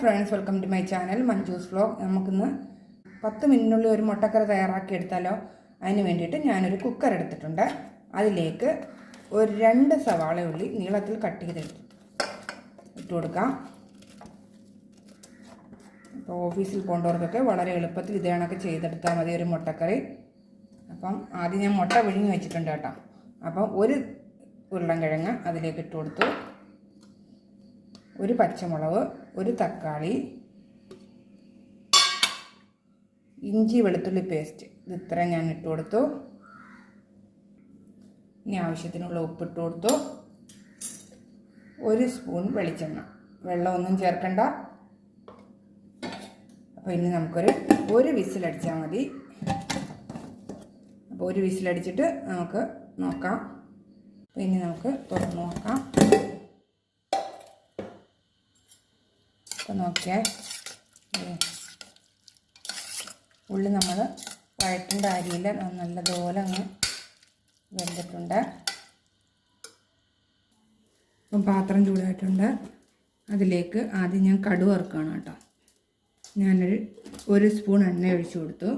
Friends welcome to my channel Manju's vlog നമുക്കിന്ന് പത്ത് മിനിറ്റിനുള്ളിൽ ഒരു മുട്ടക്കറി തയ്യാറാക്കി എടുത്താലോ അതിന് വേണ്ടിയിട്ട് ഞാനൊരു കുക്കർ എടുത്തിട്ടുണ്ട്. അതിലേക്ക് ഒരു രണ്ട് സവാള ഉള്ളി നീളത്തിൽ കട്ട് ചെയ്തെടുത്തു ഇട്ട് കൊടുക്കാം. ഇപ്പോൾ ഓഫീസിൽ പോകേണ്ടവർക്കൊക്കെ വളരെ എളുപ്പത്തിൽ ഇത് കണക്ക് ചെയ്തെടുത്താൽ മതി ഒരു മുട്ടക്കറി. അപ്പം ആദ്യം ഞാൻ മുട്ട വിഴുങ്ങി വെച്ചിട്ടുണ്ട് കേട്ടോ. അപ്പം ഒരു ഉരുളൻ കിഴങ്ങ് അതിലേക്ക് ഇട്ട് കൊടുത്തു. ഒരു പച്ചമുളക് ഒരു തക്കാളി ഇഞ്ചി വെളുത്തുള്ളി പേസ്റ്റ്. ഇത് ഇത്ര ഞാൻ ഇട്ട് കൊടുത്തു. ഇനി ആവശ്യത്തിനുള്ള ഉപ്പ് ഇട്ട് കൊടുത്തു. ഒരു സ്പൂൺ വെളിച്ചെണ്ണ. വെള്ളമൊന്നും ചേർക്കണ്ട. അപ്പോൾ ഇനി നമുക്കൊരു ഒരു വിസിലടിച്ചാൽ മതി. അപ്പോൾ ഒരു വിസിലടിച്ചിട്ട് നമുക്ക് നോക്കാം. അപ്പോൾ ഇനി നമുക്ക് തുറന്ന് നോക്കാം. അപ്പോൾ നോക്കിയാൽ ഉള്ളി നമ്മൾ വഴറ്റേണ്ട അരിയിൽ നല്ലതുപോലെ അങ്ങ് വെന്തിട്ടുണ്ട്. അപ്പം പാത്രം ചൂടായിട്ടുണ്ട്. അതിലേക്ക് ആദ്യം ഞാൻ കടു വറുക്കുകയാണ് കേട്ടോ. ഞാനൊരു ഒരു സ്പൂൺ എണ്ണ ഒഴിച്ചു കൊടുത്തു.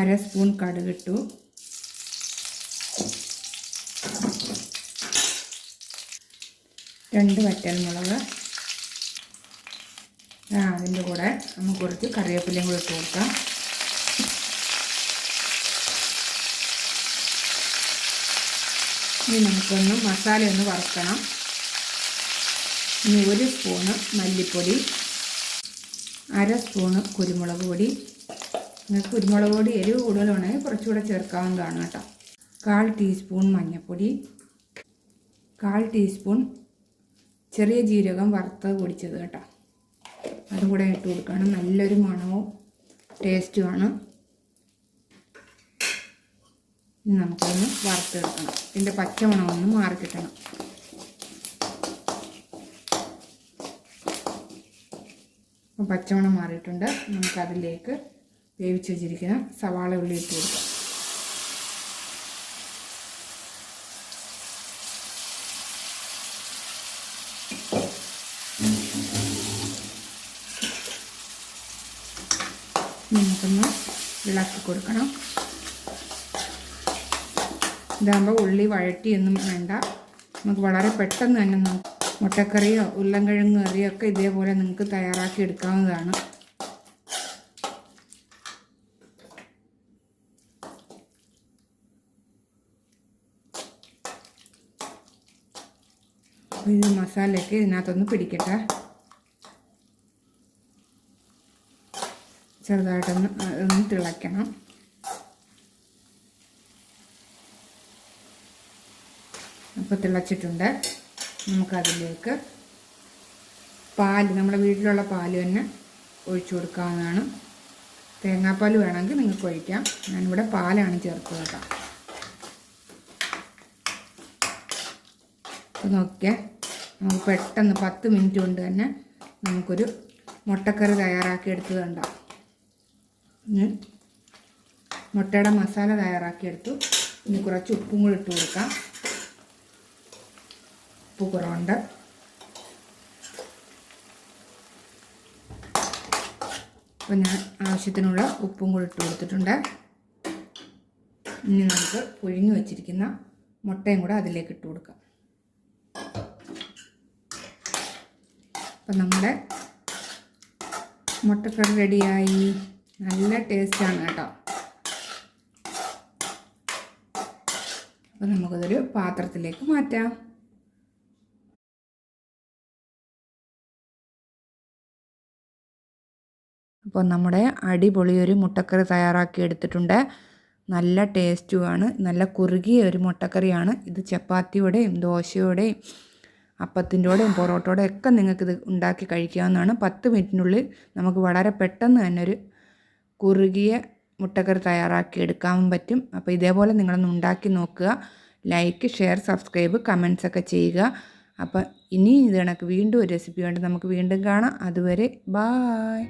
അര സ്പൂൺ കടുകിട്ടു. രണ്ട് വറ്റൽമുളക് ആ അതിന്റെ കൂടെ നമുക്ക് കുറച്ച് കറിവേപ്പിലയും കൂടി ഇട്ട് കൊടുക്കാം. ഇനി നമുക്കൊന്ന് മസാല ഒന്ന് വറുക്കണം. ഇനി ഒരു സ്പൂണ് മല്ലിപ്പൊടി അര സ്പൂണ് കുരുമുളക് പൊടി. നിങ്ങൾക്ക് കുരുമുളക് പൊടി എരിവ് കൂടുതലുണ്ടെങ്കിൽ കുറച്ചുകൂടെ ചേർക്കാവുന്നതാണ് കേട്ടോ. കാൽ ടീസ്പൂൺ മഞ്ഞൾപ്പൊടി കാൽ ടീസ്പൂൺ ചെറിയ ജീരകം വറുത്ത് പൊടിച്ചത് കേട്ടോ. അതും കൂടെ ഇട്ട് കൊടുക്കണം. നല്ലൊരു മണവും ടേസ്റ്റുമാണ് നമുക്കൊന്ന് വറുത്തെടുക്കണം. ഇതിന്റെ പച്ചമണമൊന്ന് മാറി കിട്ടണം. അപ്പം പച്ചമണം മാറിയിട്ടുണ്ട്. നമുക്കതിലേക്ക് വേവിച്ച് വെച്ചിരിക്കുന്ന സവാള ഉള്ളി ഇട്ട് കൊടുക്കാം. നമുക്കൊന്ന് ഇളക്കി കൊടുക്കണം. ഇതാകുമ്പോൾ ഉള്ളി വഴറ്റിയൊന്നും വേണ്ട. നമുക്ക് വളരെ പെട്ടെന്ന് തന്നെ നമുക്ക് മുട്ടക്കറിയോ ഉരുളൻകിഴങ്ങ് കറിയോ ഒക്കെ ഇതേപോലെ നിങ്ങൾക്ക് തയ്യാറാക്കി എടുക്കാവുന്നതാണ്. ഇത് മസാലയൊക്കെ ഇതിനകത്തൊന്ന് പിടിക്കട്ടെ. ചെറുതായിട്ടൊന്ന് ഒന്ന് തിളയ്ക്കണം. അപ്പോൾ തിളച്ചിട്ടുണ്ട്. നമുക്കതിലേക്ക് പാൽ നമ്മുടെ വീട്ടിലുള്ള പാൽ തന്നെ ഒഴിച്ചു കൊടുക്കാവുന്നതാണ്. തേങ്ങാപ്പാൽ വേണമെങ്കിൽ നിങ്ങൾക്ക് ഒഴിക്കാം. ഞാനിവിടെ പാലാണ് ചേർത്ത് കേട്ടോ. അപ്പോൾ നോക്കിയാൽ നമുക്ക് പെട്ടെന്ന് പത്ത് മിനിറ്റ് കൊണ്ട് തന്നെ നമുക്കൊരു മുട്ടക്കറി തയ്യാറാക്കി എടുത്തത് കണ്ടാം മുട്ടയുടെ മസാല തയ്യാറാക്കിയെടുത്തു. ഇനി കുറച്ച് ഉപ്പും കൂടി ഇട്ട് കൊടുക്കാം. ഉപ്പ് കുറവുണ്ട്. അപ്പോൾ ഞാൻ ആവശ്യത്തിനുള്ള ഉപ്പും കൂടി ഇട്ട് കൊടുത്തിട്ടുണ്ട്. ഇനി നമുക്ക് പുഴുങ്ങി വച്ചിരിക്കുന്ന മുട്ടയും കൂടെ അതിലേക്ക് ഇട്ട് കൊടുക്കാം. അപ്പം നമ്മുടെ മുട്ടക്കറി റെഡിയായി നല്ല ടേസ്റ്റാണ് കേട്ടോ. അപ്പോൾ നമുക്കതൊരു പാത്രത്തിലേക്ക് മാറ്റാം. അപ്പോൾ നമ്മുടെ അടിപൊളി ഒരു മുട്ടക്കറി തയ്യാറാക്കി എടുത്തിട്ടുണ്ട്. നല്ല ടേസ്റ്റുമാണ് നല്ല കുറുകിയ ഒരു മുട്ടക്കറിയാണ്. ഇത് ചപ്പാത്തിയുടെയും ദോശയുടെയും അപ്പത്തിന്റെയോടെയും പൊറോട്ടയോടെയും പൊറോട്ടയുടെ ഒക്കെ നിങ്ങൾക്കിത് ഉണ്ടാക്കി കഴിക്കാവുന്നതാണ്. പത്ത് മിനിറ്റിനുള്ളിൽ നമുക്ക് വളരെ പെട്ടെന്ന് തന്നെ ഒരു കുറുകിയ മുട്ടക്കറി തയ്യാറാക്കി എടുക്കാൻ പറ്റും. അപ്പോൾ ഇതേപോലെ നിങ്ങളൊന്ന് ഉണ്ടാക്കി നോക്കുക. ലൈക്ക് ഷെയർ സബ്സ്ക്രൈബ് കമൻസ് ഒക്കെ ചെയ്യുക. അപ്പോൾ ഇനി ഇത് കണക്ക് വീണ്ടും ഒരു റെസിപ്പി വേണ്ടി നമുക്ക് വീണ്ടും കാണാം. അതുവരെ ബായ്